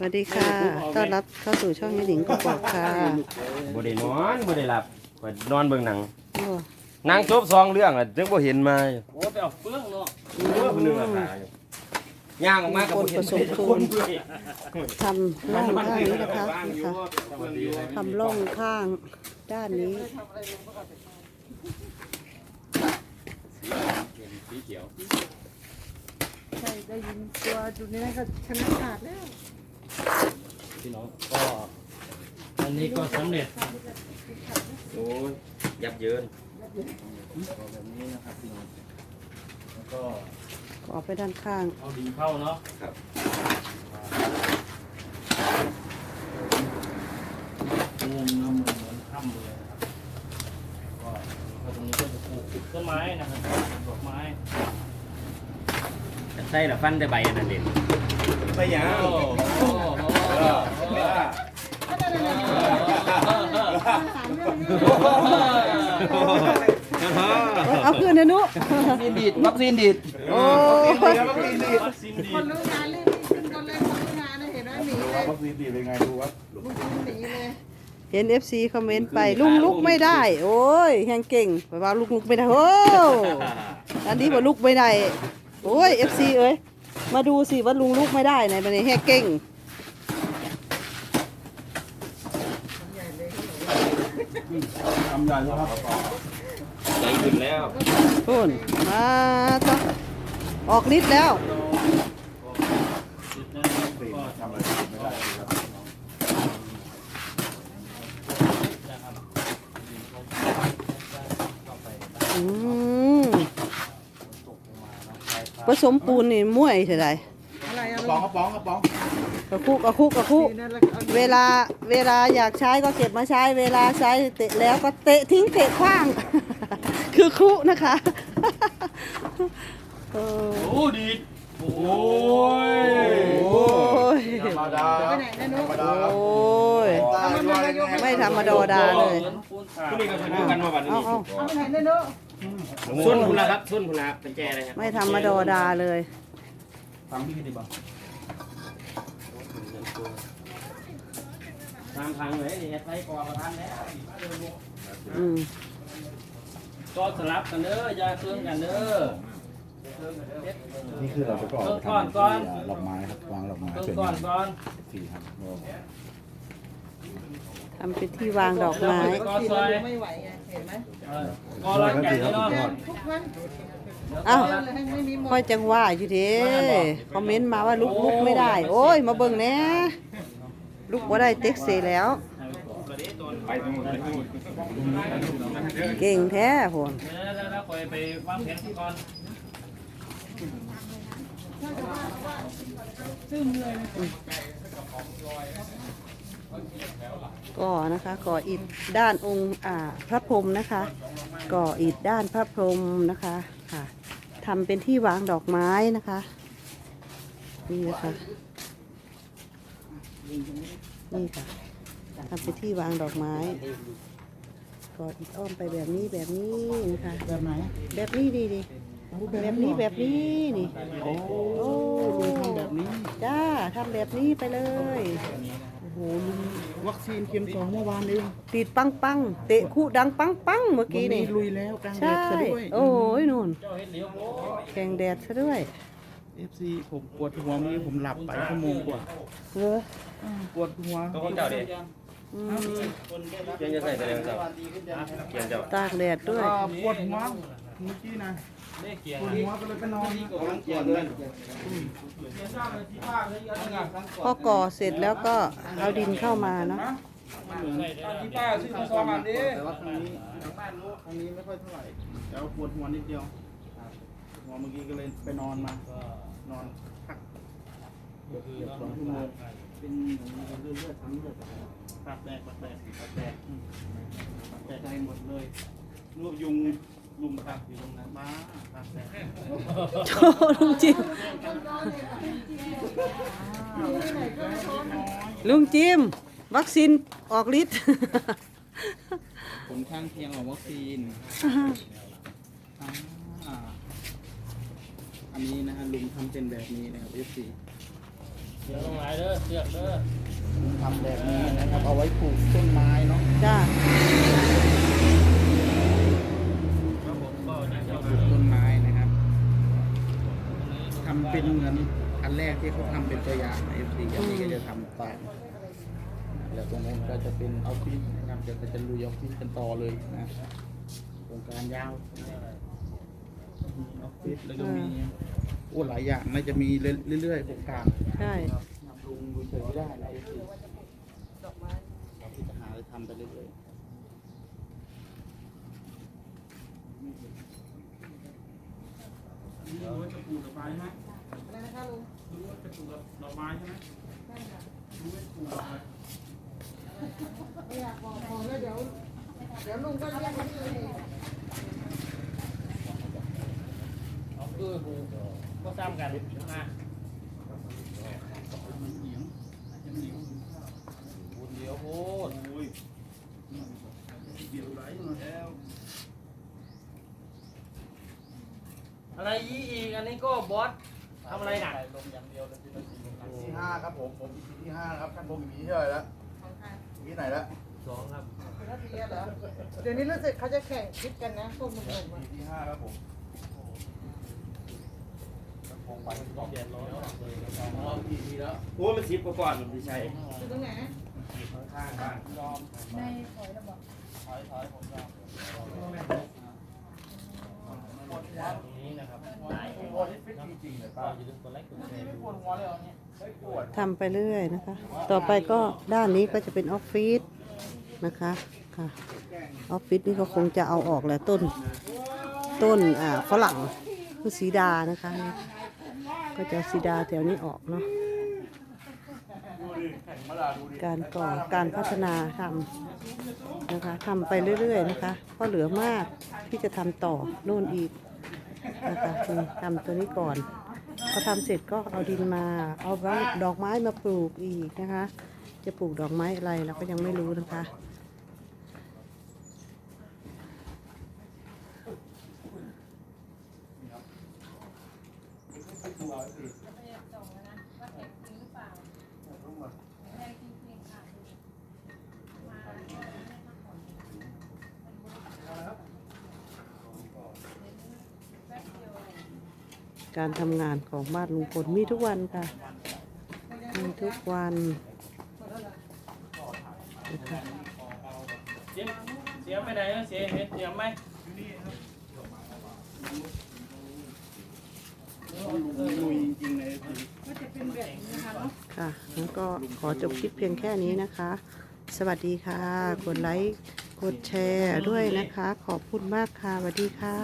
สวัสดีค่ะ ต้อนรับเข้าสู่ช่องยายหนิงกบอกค่ะบ่ได้นอนบ่ได้หลับเปิดนอนเบิ่งหนังโอ้หนังจบสองเรื่องแล้วจึงบ่เห็นมาโอ้ไปเอาเฟืองเนาะเออคนหนึงอะตายย่างออกมาก็บ่เห็นคนเลยทำร่องข้างนี้นะคะนะคะทำร่องข้างด้านนี้สีเขียวใช่ได้ยินตัวอยู่ในนั้นก็ชนะขาดแล้ว พี่น้องก็อันนี้ก็สำเร็จโอ้ยยับเยินแบบนี้นะครับพี่น้องแล้วก็ออกไปด้านข้าง เอาดินเข้าเนาะครับงมน้ำเหมือนเหมือนถ้ำเลยนะครับก็ก็ตรงนี้ก็จะปลูกต้นไม้นะครับดอกไม้ใช่ละฟันแต่ใบอันนั้นเด่นไปยังโอ้โห เอาคืนนะนุซีนดีดวัคซีนดีดโอ้ยวัคซีนดีดคนดีคนรู้งานเลยคนเลยคนรู้งานเห็นไหมหนีเลยวัคซีนดีดเป็นไงดูวะลุงหนีเลย เห็น FC คอมเมนต์ไปลุงลุกไม่ได้ โอ้ยแหงเก่งไปว่าลุกลุกไม่ได้โอ้อันนี้ว่าลุกไม่ได้ โอ้ย FC เอ้ยมาดูสิว่าลุงลุกไม่ได้ไหนบันนี้แหงเก่ง ทำใหญ่ครับใจขึ้นแล้วพุ่นมาต่อออกฤทธิ์แล้วติดนะครับก็ทำอะไรไม่ได้ครับนะครับอืมผสมปูนนี่ม่วยเท่าไหร่อะไรอะกลุระป๋องงกระป๋องกระป๋อง กระคุกกระคุกกระคุกทีนั้นเราเอาเวลาเวลาอยากใช้ก็เก็บมาใช้เวลาใช้เตะแล้วก็เตะทิ้งเตะขว้าง คือครุนะคะเออโอ้ดีดโอ้ยโอ้ยธรรมดาไปไหนนะนุ๊ธรรมดาครับโอ้ยตายด้วยยังไงไม่ธรรมดาดาเลยผู้นี้ก็ทำกันมาบัดเอานี้เอาเอาไปไหนนะนุ๊ส้นพุ่นละครับส้นพุ่นละเป็นแจเลยครับไม่ธรรมดาดาเลยฟังพี่ดีบ่า ตามทางเลยนี่ใส่กอประทานแล้วอืมก็สลับกันเด้ออย่าเครื่องกันเด้อนี่คือเราไปก่อนเพิ่งก่อนก่อนดอกไม้ครับวางดอกไม้เครื่องสวยก่อนงามก่อนสี่ครับทำเป็นที่วางดอกไม้ก็ทีซอยไม่ไหวไงเห็นไหมเออก็รักกันเนาะเดินทุกวัน อ้าวเดินเลยให้ไม่มีหมค่อยดจังว่าอยู่เด้คอมเมนต์มาว่าลุกลุกไม่ได้ โอ้ย มาเบิ่งแหน่ลุกว่าได้เต็กเซแล้วไปทั้งหมดเลยเก่งแท้โหนเดี๋ยวแล้วคอยไปวางแผนก่อนก่อนะคะก่ออิฐด้านองค์อ่าพระพรหมนะคะ ก่ออิฐด้านพระพรหมนะคะค่ะ ทำเป็นที่วางดอกไม้นะคะ นี่นะคะนี่ค่ะทำเป็นที่วางดอกไม้ก่ออิฐอ้อมไปแบบนี้แบบนี้นะคะแบบไหนแบบนี้ดีดีแบบนี้แบบนี้นี่โอ้โอ้ทำแบบนี้จ้าทำแบบนี้ไปเลยโอ้โหลุงวัคซีนเข็มสองเมื่อวานเองติดปังปังเตะคู่ดังปังปังเมื่อวันกี้นี้นี่ลุยแล้วกลางแดใช่ดซะด้วยโอ้ยนู่นเจ้าเฮ็ดเหลียวโอ้แข่งแดดซะด้วยเอฟซีผมปวดหัวเมื่อกี้ผมหลับไปชั่วโมงกว่าเหรอปวดหัวก็ของเจ้าดิอืมยังจะใส่แต่แล้วเจ้าเกียนเจ้าตากแดดด้วยอ่าปวดหัว เมื่อกี้นะได้เกียงปวดหัวก็เลยไปนอนนะพอก่อเสร็จแล้วก็เอาดินเข้ามาเนาะที่ป้าชื่อมาสองอันดิแต่ว่าครั้งนี้ครั้งนี้ไม่ค่อยเท่าไหร่แต่ว่าปวดหัวนิดเดียวหัวเมื่อกี้ก็เลยไปนอนมานอนพักเกือบสองชั่วโมงเป็นเลือดเลือดทั้งเลือดปากแตกปากแตกปากแตกอืมปากแตกอะไรหมดเลยรวบยุง ลุมปากอยู่ตรงนั้นบ้าปากแตกโชว์ลุงจิม ลุงจิม วัคซีนออกฤทธิ์ ผลข้างเคียงของวัคซีนอ่าอันนี้นะฮะลุงทำเป็นแบบนี้นะครับ F4 เดี๋ยวลงหลายเด้อเสือกเด้อทำแบบนี้นะครับเอาไว้ปลูกต้นไม้เนาะ จ้าค กที่เขาทำเป็นตัวอย่างเอฟซีอันนี้ก็จะทำตามแล้วตรงนู้นก็จะเป็นออฟฟิศนะครับจะจะลุยออฟฟิศกันต่อเลยนะโครงการยาวมีออฟฟิศแล้วก็มีโอ้หลายอย่างน่าจะมีเรื่อยๆโครงการใช่ทำลุงดูเฉยไม่ได้นะเอฟซีเราที่จะหาอะไรทำไปเรื่อยๆนี่ว่าจะปลูกดอกไม้ไหมอะไรนะคะลุง รู้ว่าจะปลูกดอกไม้ใช่ไหมใช่ค่ะรู้ว่ปลูกดอกไม้ไม่อยากบอกของแล้วเดี๋ยว เดี๋ยวลุงก็เรียกที่นี่เอาคือกูก็ซ้ำกันมามันเหนียวจะเหนียวบุญเดียวโคตรโอ้ยเดี๋ยวไหลมาแล้วอะไรยี่อีกอันนี้ก็บอส ทำอะไรหนักลงอย่างเดียวเลยที่ต้องกินที่ห้าครับผม ผมปีที่ห้าครับท่านผมปีที่เท่าไหร่แล้วของใครปีไหนแล้วสองครับเป็นนาทีเหรอเดี๋ยวนี้รู้สึกเขาจะแข่งคิดกันนะพวกหนุ่มๆปีอะที่ห้าครับผมผมไปเดือดร้อนเลยอ๋อปีทีแล้วโอ้มันสิบกว่าก่อนพี่ชัยอยู่ตรงไหนข้างๆบ้านยอมในหอยระบอกถอยถอยผมยอม ตรงนี้นะครับหลาย โอ้นี่ฟิต จริงๆเลยก็ป้าอย่าลืมกดไลค์กดแชร์ไม่ดูปวดหัวเลยเหรอเนี่ยไม่ปวดทำไปเรื่อยนะคะ ต่อไปก็ด้านนี้ก็จะเป็นออฟฟิศนะคะค่ะออฟฟิศนี่ก็คงจะเอาออกแหละต้น ต้นอ่าฝรั่งคือสีดานะคะนี่ก็จะเอาสีดาแถวนี้ออกเนาะดูดิแข่งมาลาดูดิการก่อการพัฒนาทำนะคะทำไปเรื่อยๆนะคะ เพราะเหลือมากที่จะทำต่อโน่นอีก นะคะนี่ทำตัวนี้ก่อนพอทำเสร็จก็เอาดินมาเอาดอกไม้มาปลูกอีกนะคะ จะปลูกดอกไม้อะไรเราก็ยังไม่รู้นะคะ การทำงานของบ้านลุงพลมีทุกวันค่ะ มีทุกวันนะคะเสียมเสียมไปไหนอะเสียเห็นเสียมไหมลุยจริงๆเลยก็จะเป็นแบบนี้นะคะเนาะค่ะแล้วก็ขอจบคลิปเพียงแค่นี้นะคะ สวัสดีค่ะ กดไลค์ กดแชร์ด้วยนะคะ ขอบคุณมากค่ะสวัสดีค่ะ